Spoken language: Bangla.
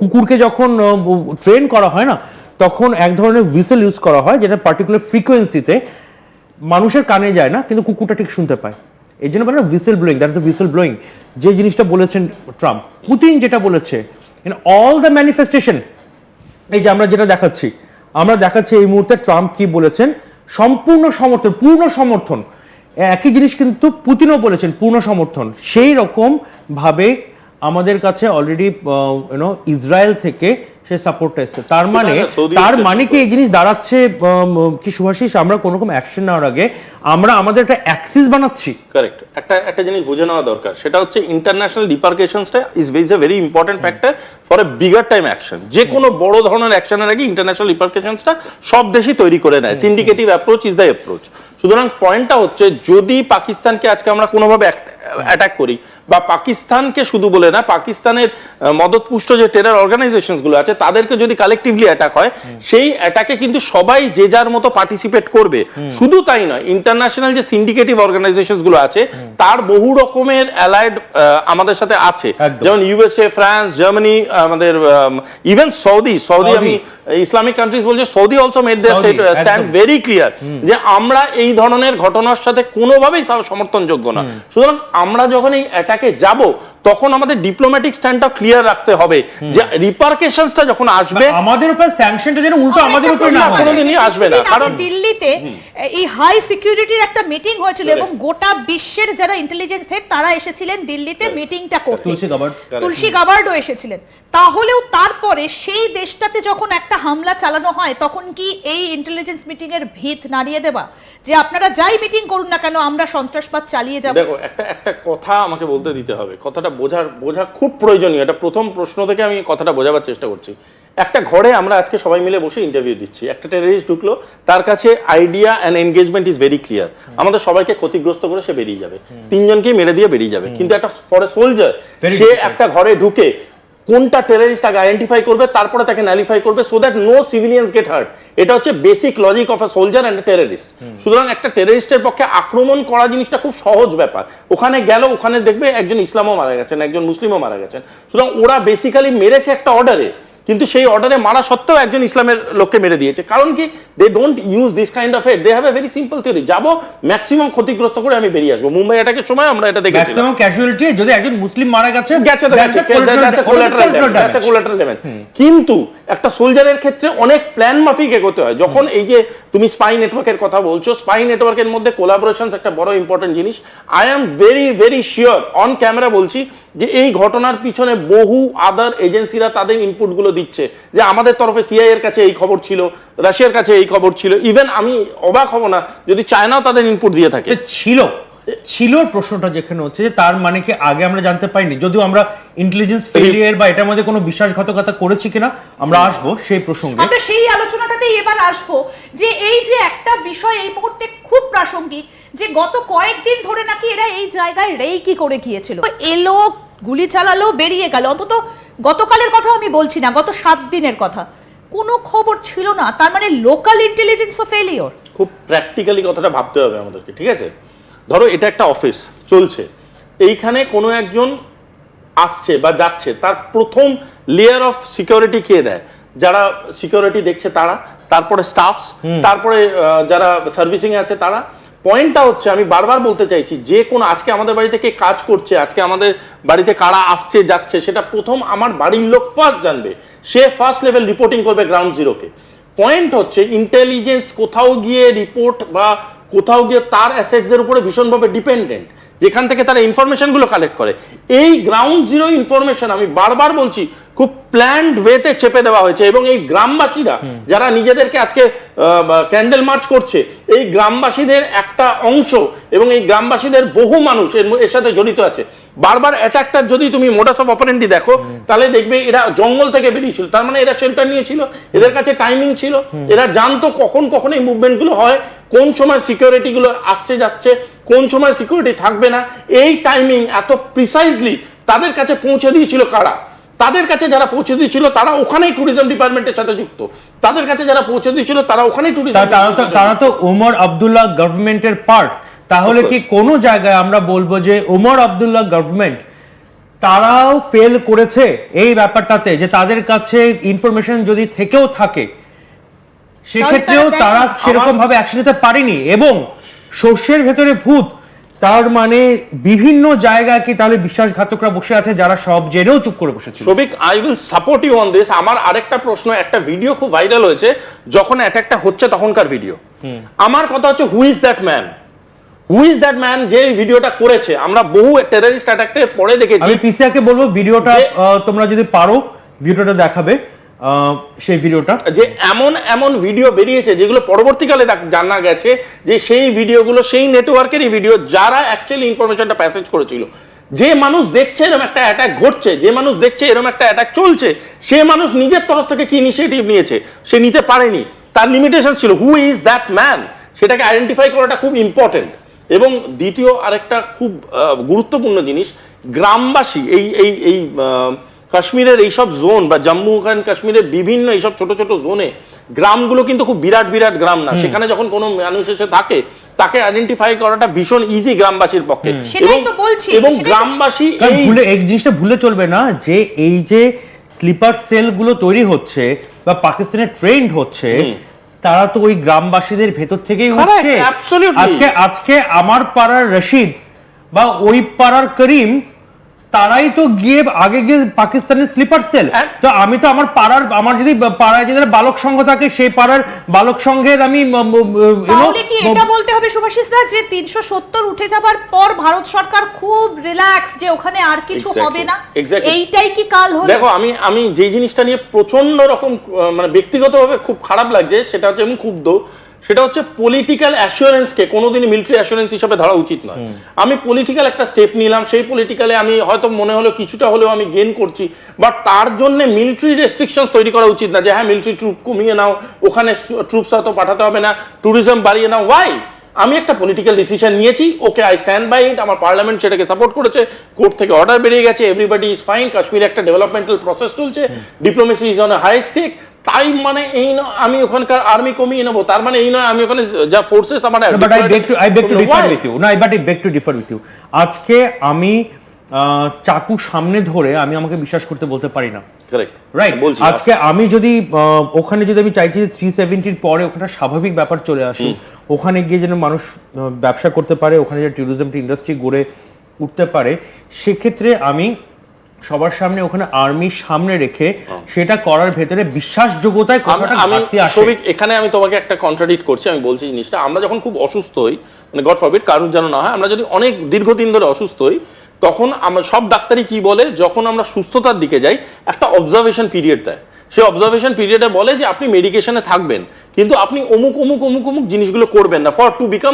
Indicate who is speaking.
Speaker 1: কুকুরকে যখন ট্রেন করা হয় না, তখন এক ধরনের হুইসেল ইউজ করা হয়, যেটা পার্টিকুলার ফ্রিকোয়েন্সিতে মানুষের কানে যায় না, কিন্তু কুকুরটা ঠিক শুনতে পায়। এই জন্য বলে whistle blowing that that's whistle blowing যে জিনিসটা বলেছেন ট্রাম্প, পুতিন যেটা বলেছে ইন অল দ্য ম্যানিফেস্টেশন এই যে আমরা যেটা দেখাচ্ছি, আমরা দেখাচ্ছি এই মুহূর্তে ট্রাম্প কি বলেছেন, সম্পূর্ণ সমর্থন, পূর্ণ সমর্থন। একই জিনিস কিন্তু পুতিনও বলেছেন, পূর্ণ সমর্থন। সেই রকম ভাবে আমাদের কাছে অলরেডি ইউনো ইসরায়েল থেকে সে সাপোর্টটা এসছে। তার মানে তার মানে কি এই জিনিস দাঁড়াচ্ছে কি সুভাষিস আমরা কোনো রকম অ্যাকশন নেওয়ার আগে আমরা আমাদের একটা অ্যাক্সিস বানাচ্ছি।
Speaker 2: কারেক্ট একটা একটা জিনিস বুঝে নেওয়া দরকার সেটা হচ্ছে international ডিপার্কেশনসটা is is a very important factor for a bigger time action যে কোনো বড় ধরনের অ্যাকশনের আগে ইন্টারন্যাশনাল ডিপার্কেশনসটা সব দেশই তৈরি করে নেয়। সিন্ডিকেটিভ অ্যাপ্রোচ ইজ দ্য অ্যাপ্রোচ সুতরাং পয়েন্টটা হচ্ছে যদি পাকিস্তানকে আজকে আমরা কোনোভাবে অ্যাটাক করি বা পাকিস্তানকে শুধু বলে না পাকিস্তানের মদতপুষ্ট যে টেরার অর্গানাইজেশনগুলো আছে তাদেরকে যদি কালেকটিভলি অ্যাটাক হয় সেই অ্যাটাকে কিন্তু সবাই যে যার মতো পার্টিসিপেট করবে। শুধু তাই নয় ইন্টারন্যাশনাল যে সিন্ডিকেটিভ অর্গানাইজেশনগুলো আছে তার বহু রকমের অ্যালাইড আমাদের সাথে আছে। যেমন ইউএসএ ফ্রান্স জার্মানি আমাদের ইভেন সৌদি সৌদি। আমি ইসলামিক কান্ট্রিজ বলছে Saudi also made their stand very clear যে আমরা এই ধরনের ঘটনার সাথে কোনোভাবেই সমর্থনযোগ্য না। সুতরাং আমরা যখন এই অ্যাটাকে যাব তখন আমাদের ডিপ্লোম্যাটিক স্ট্যান্ডটা ক্লিয়ার রাখতে হবে যে রিপার্কেশনসটা যখন আসবে
Speaker 1: আমাদের উপর স্যাংশনটা যেন উল্টো আমাদের উপরে না হয়
Speaker 2: কোনোদিনই আসবে না, কারণ-
Speaker 3: দিল্লিতে এই হাই সিকিউরিটির একটা মিটিং হয়েছিল এবং গোটা বিশ্বের যারা ইন্টেলিজেন্স হেড তারা এসেছিলেন দিল্লিতে মিটিংটা করতে।
Speaker 1: তুলসী গাবার্ড।
Speaker 3: তুলসী গাবার্ডও এসেছিলেন। তাহলেও তারপরে সেই দেশটাতে যখন একটা হামলা চালানো হয় তখন কি এই ইন্টেলিজেন্স মিটিং এর ভিত নাড়িয়ে দেবা? যে আপনারা যাই মিটিং করুন না কেন আমরা সন্ত্রাসবাদ চালিয়ে যাব।
Speaker 2: দেখো একটা একটা কথা আমাকে বলতে দিতে হবে। কথাটা বোঝার বোঝা খুব প্রয়োজনীয়। এটা প্রথম প্রশ্ন থেকে আমি কথাটা বোঝাবার চেষ্টা করছি। একটা ঘরে আমরা আজকে সবাই মিলে বসে ইন্টারভিউ দিচ্ছি। একটা টেরিস্ট ঢুকলো তার কাছে idea and engagement is very clear আমাদের সবাইকে ক্ষতিগ্রস্ত করে সে বেরিয়ে যাবে। তিনজনকেই মেরে দিয়ে বেরিয়ে যাবে। কিন্তু একটা ফর সোলজার সে একটা ঘরে ঢুকে কোনটা টেররিস্ট আগে আইডেন্টিফাই করবে তারপরে তাকে ন্যালিফাই করবে so that no civilians get hurt এটা হচ্ছে basic logic of a soldier and terrorist সুতরাং একটা টেররিস্টের পক্ষে আক্রমণ করা জিনিসটা খুব সহজ ব্যাপার। ওখানে গেল ওখানে দেখবে একজন ইসলামও মারা গেছেন একজন মুসলিমও মারা গেছেন। সুতরাং ওরা বেসিক্যালি মেরেছে একটা অর্ডারে কিন্তু সেই অর্ডারে মারা সত্ত্বেও একজন ইসলামের লোককে মেরে দিয়েছে। কারণ কি? They don't use this kind of head they have a very simple theory যাব ম্যাক্সিমাম ক্ষতিগ্রস্ত করে আমি বেরিয়ে আসব। মুম্বাই অ্যাটাকের সময় আমরা এটা দেখেছিলাম।
Speaker 1: ম্যাক্সিমাম ক্যাজুয়ালিটি যদি একজন মুসলিম মারা গেছে
Speaker 2: গেছে তো গেছে
Speaker 1: collateral damage।
Speaker 2: কিন্তু একটা সোলজারের ক্ষেত্রে অনেক প্ল্যান মাফিক এগোতে হয়। যখন এই যে তুমি স্পাই নেটওয়ার্কের কথা বলছো স্পাই নেটওয়ার্কের মধ্যে কোলাবোরেশন একটা বড় ইম্পর্টেন্ট জিনিস। I am very very sure on camera বলছি যে এই ঘটনার পিছনে বহু আদার এজেন্সিরা তাদের ইনপুটগুলো দিচ্ছে যে আমাদের তরফে সিআই এর কাছে এই খবর ছিল রাশিয়ার কাছে এই খবর ছিল। ইভেন আমি অবাক হব না যদি চায়নাও তাদের ইনপুট দিয়ে থাকে।
Speaker 1: ছিল। ছিল প্রশ্নটা যেখানে হচ্ছে যে তার মানে কি আগে আমরা জানতে পাইনি। যদিও আমরা ইন্টেলিজেন্স ফেলিয়ার বা এটার মধ্যে কোনো বিশ্বাসঘাতকতা করেছি কিনা আমরা আসব সেই প্রসঙ্গে।
Speaker 3: আমরা সেই আলোচনাটাতেই এবার আসব যে এই যে একটা বিষয় এই মুহূর্তে খুব প্রাসঙ্গিক যে গত কয়েকদিন ধরে নাকি এরা এই জায়গায় রেই কি করে গিয়েছিল। এলো গুলি চালালো বেরিয়ে গেল। অন্তত গতকালের কথা আমি বলছি না গত সাত দিনের কথা। কোনো খবর ছিল না তার মানে লোকাল ইন্টেলিজেন্স অফ ফেলিওর
Speaker 2: খুব প্র্যাকটিক্যালি কথাটা ভাবতে হবে আমাদেরকে ঠিক আছে? ধরো এটা একটা অফিস চলছে। এইখানে কোনো একজন আসছে বা যাচ্ছে তার প্রথম লেয়ার অফ সিকিউরিটি কে দেয়? যারা সিকিউরিটি দেখছে তারা তারপরে স্টাফস তারপরে যারা সার্ভিসিং এ আছে তারা পয়েন্টটা হচ্ছে, আমি বারবার বলতে চাইছি, যে কোন আজকে আমাদের বাড়িতে কে কাজ করছে, আজকে আমাদের বাড়িতে কারা আসছে, যাচ্ছে, সেটা প্রথম আমার বাড়ির লোক ফার্স্ট জানবে। সে ফার্স্ট লেভেল রিপোর্টিং করবে গ্রাউন্ড জিরোকে পয়েন্ট হচ্ছে ইন্টেলিজেন্স কোথাও গিয়ে রিপোর্ট বা কোথাও গিয়ে তার অ্যাসেটসদের উপরে ভীষণভাবে ডিপেন্ডেন্ট যেখান থেকে তারা ইনফরমেশনগুলো কালেক্ট করে। এই গ্রাউন্ড জিরো ইনফরমেশন আমি বারবার বলছি খুব প্ল্যান্ড ওয়েতে চেপে দেওয়া হয়েছে এবং এই গ্রামবাসীরা যারা নিজেদেরকে আজকে ক্যান্ডেল মার্চ করছে এই গ্রামবাসীদের একটা অংশ এবং এই গ্রামবাসীদের বহু মানুষ এর সাথে জড়িত আছে। বারবার অ্যাটাকটার যদি তুমি মোটাস অফ অপারেন্টি দেখো তাহলে দেখবে এরা জঙ্গল থেকে বেরিয়েছিল তার মানে এরা শেল্টার নিয়েছিল এদের কাছে টাইমিং ছিল এরা জানতো কখন কখন এই মুভমেন্টগুলো হয়। কোন সময় সিকিউরিটি গুলো আসছে যাচ্ছে কোন সময় সিকিউরিটি থাকবে না এই টাইমিং এত প্রিসাইজলি তাদের কাছে পৌঁছে দিয়েছিল কারা? তাদের কাছে যারা পৌঁছে দিয়েছিল তারা ওখানেই ট্যুরিজম ডিপার্টমেন্টের সাথে যুক্ত। তাদের কাছে যারা পৌঁছে দিয়েছিল তারা ওখানেই ট্যুরিজম
Speaker 1: তারা তো তারা তো ওমর আব্দুল্লাহ গভর্নমেন্টের পার্ট তাহলে কি কোনো জায়গায় আমরা বলব যে ওমর আব্দুল্লাহ গভর্নমেন্ট তারাও ফেল করেছে এই ব্যাপারটাতে যে তাদের কাছে ইনফরমেশন যদি থেকেও থাকে সেক্ষেত্রেও
Speaker 3: তারা
Speaker 1: সেরকম ভাবে অ্যাকশন নিতে পারেনি এবং শস্যের ভেতরে ভূত তার মানে বিভিন্ন জায়গায় কি তাহলে বিশ্বাসঘাতকরা বসে আছে যারা সব জেনেও চুপ করে বসেছিল?
Speaker 2: Sabik I will support you on this আমার আরেকটা প্রশ্ন একটা ভিডিও খুব ভাইরাল হয়েছে যখন অ্যাটাকটা হচ্ছে তখনকার ভিডিও আমার কথা হচ্ছে who is that man who is that man যে ভিডিওটা করেছে? আমরা বহু টেররিস্ট অ্যাটাকটে পরে দেখেছি।
Speaker 1: আমি পিসিআর কে বলব ভিডিওটা আহ, তোমরা যদি পারো ভিডিওটা দেখাবে। সেই ভিডিওটা।
Speaker 2: যে এমন এমন ভিডিও বেরিয়েছে যেগুলো পরবর্তীকালে জানা গেছে যে সেই ভিডিওগুলো সেই নেটওয়ার্কেরই ভিডিও যারা অ্যাকচুয়ালি ইনফরমেশনটা প্যাসেজ করেছিল। যে মানুষ দেখছে এরকম একটা অ্যাটাক ঘটছে, যে মানুষ দেখছে এরকম একটা অ্যাটাক চলছে, সে মানুষ নিজের তরফ থেকে কি ইনিশিয়েটিভ নিয়েছে, সে নিতে পারেনি। তার লিমিটেশন ছিল হু ইজ দ্যাট ম্যান সেটাকে আইডেন্টিফাই করাটা খুব ইম্পর্টেন্ট এবং দ্বিতীয় আরেকটা খুব গুরুত্বপূর্ণ জিনিস, গ্রামবাসী, এই এই এই কাশ্মীরের এইসব জোন বা জম্মু অ্যান্ড কাশ্মীরের বিভিন্ন এইসব ছোট ছোট জোনে গ্রামগুলো কিন্তু খুব বিরাট বিরাট গ্রাম না। সেখানে যখন কোনো মানুষ এসে থাকে তাকে আইডেন্টিফাই করাটা ভীষণ ইজি গ্রামবাসীর পক্ষে। এবং-
Speaker 3: তো বলছি,
Speaker 2: এবং গ্রামবাসী
Speaker 1: ভুলে এই জিনিসটা ভুলে চলবে না যে এই যে স্লিপার সেলগুলো তৈরি হচ্ছে বা পাকিস্তানের ট্রেন্ড হচ্ছে তারা তো ওই গ্রামবাসীদের ভেতর থেকেই হচ্ছে। আজকে আজকে আমার পাড়ার রশিদ বা ওই পাড়ার করিম তারাই তো গিয়ে আগে গিয়ে পাকিস্তানের স্লিপার সেল।
Speaker 2: হ্যাঁ।
Speaker 1: তো আমি তো আমার পাড়ার আমার যদি পাড়ায় যদি বালক সংঘ থাকে সেই পাড়ার বালক সংঘের আমি
Speaker 3: তাহলে কি এটা বলতে হবে সুভাষিস দা যে তিনশো সত্তর উঠে যাবার পর ভারত সরকার খুব রিল্যাক্স যে ওখানে আর কিছু হবে না? এইটাই কি কাল হলো?
Speaker 2: দেখো আমি আমি যে জিনিসটা নিয়ে প্রচণ্ড রকম মানে ব্যক্তিগতভাবে খুব খারাপ লাগছে সেটা হচ্ছে আমি ক্ষুব্ধ। সেটা হচ্ছে পলিটিক্যাল অ্যাসুরেন্সকে কোনোদিনই মিলিটারি অ্যাসুরেন্স হিসাবে ধরা উচিত নয়। আমি পলিটিক্যাল একটা স্টেপ নিলাম সেই পলিটিক্যালে আমি হয়তো মনে হলো কিছুটা হলেও আমি গেন করছি বাট তার জন্য মিলিটারি রেস্ট্রিকশন তৈরি করা উচিত না যে হ্যাঁ মিলিটারি ট্রুপ কমিয়ে নাও ওখানে ট্রুপস হয়তো পাঠাতে হবে না ট্যুরিজম বাড়িয়ে নাও। ওয়াই আমি একটা পলিটিক্যাল ডিসিশন নিয়েছি okay I stand by it আমার পার্লামেন্ট সেটাকে সাপোর্ট করেছে কোর্ট থেকে অর্ডার বেরিয়ে গেছে এভরিবডি ইজ ফাইন কাশ্মীরে একটা ডেভেলপমেন্টাল প্রসেস চলছে diplomacy is on a high stake তাই মানে এই নয় আমি ওখানকার আর্মি কমিয়ে নেব তার মানে এই নয় আমি ওখানে যা ফোর্সেস আমার.
Speaker 1: আজকে আমি চাকু সামনে ধরে আমি আমাকে বিশ্বাস করতে বলতে পারি না। রাইট
Speaker 2: বলছি
Speaker 1: আজকে আমি যদি ওখানে যদি আমি চাইছি যে থ্রি সেভেন্টির পরে ওখানে স্বাভাবিক ব্যাপার চলে আসে ওখানে গিয়ে যেন মানুষ ব্যবসা করতে পারে ওখানে যে ট্যুরিজম ইন্ডাস্ট্রি গড়ে উঠতে পারে সেক্ষেত্রে আমি সবার সামনে ওখানে আর্মির সামনে রেখে সেটা করার ভেতরে বিশ্বাসযোগ্যতায়
Speaker 2: আমি সবিক এখানে আমি তোমাকে একটা কন্ট্রাডিক্ট করছি আমি বলছি জিনিসটা আমরা যখন খুব অসুস্থ হই মানে গড ফরবিট কারুর যেন না হয় আমরা যদি অনেক দীর্ঘদিন ধরে অসুস্থ হই তখন আমরা সব ডাক্তারই কি বলে যখন আমরা সুস্থতার দিকে যাই একটা অবজারভেশন পিরিয়ড দেয়। সেই অবজারভেশন পিরিয়ডে বলে যে আপনি মেডিকেশনে থাকবেন। কিন্তু আপনি অমুক অমুক অমুক অমুক জিনিসগুলো করবেন না। For to become